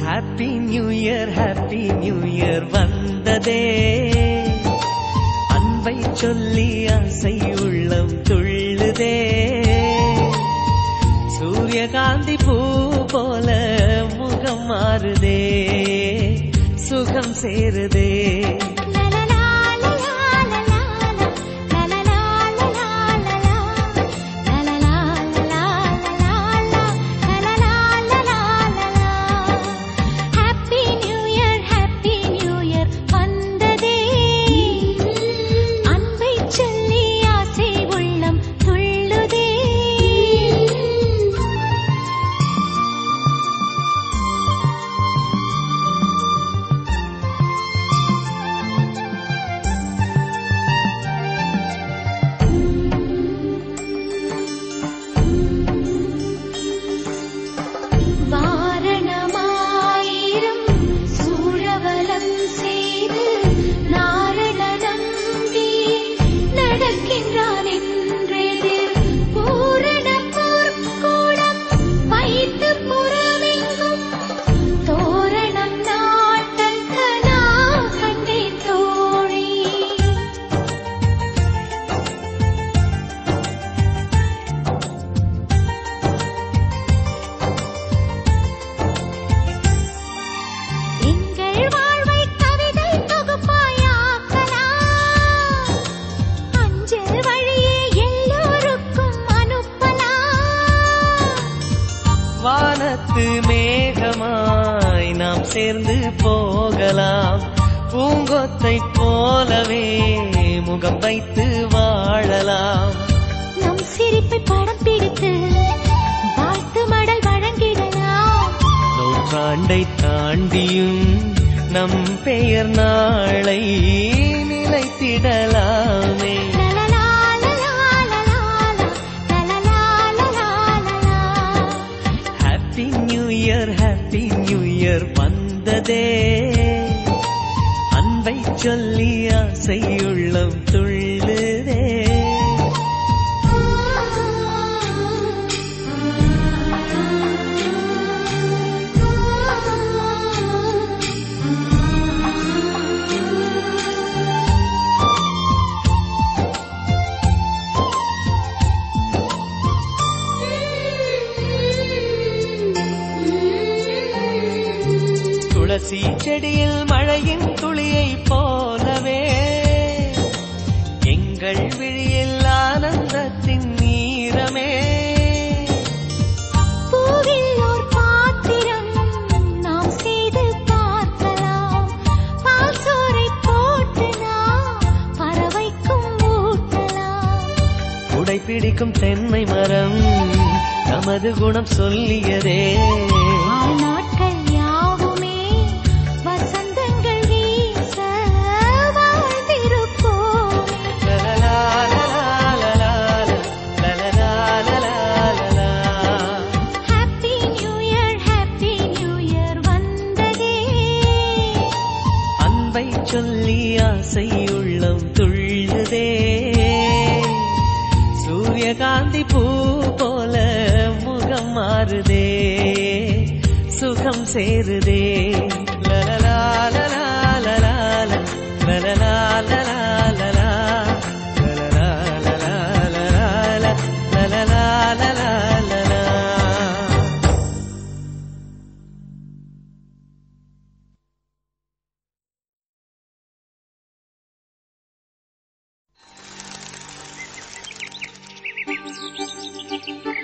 happy new year happy new year வந்ததே அன்பை சொல்லி ஆசை உள்ளம் துள்ளுதே. சூரியகாந்தி பூ போல முகம் மாறுதே. சுகம் சேருதே. மேகமாய் நாம் சேர்ந்து போகலாம். பூங்கொத்தை போலவே முகம் வைத்து வாழலாம். நம் சிரிப்பை படம் பிடித்து வாழ்த்து மடல் வழங்கிடலாம். நூற்றாண்டை தாண்டியும் நம் பெயர் நாளை நிலைத்திடலாமே. பெயர் வந்ததே. அன்பை சொல்லி ஆசையுள்ளம் துள்ளி துளசி செடியில் மழையின் துளியை போலவே. எங்கள் விழியில் ஆனந்தத்தின் நீரமே. பிடிக்கும் தென்னை மரம் நமது குணம் சொல்லியதே. ஆசை உள்ளம் துள்ளுதே. சூரியகாந்தி பூ போல முகம் மாறுதே. சுகம் சேருதே. Música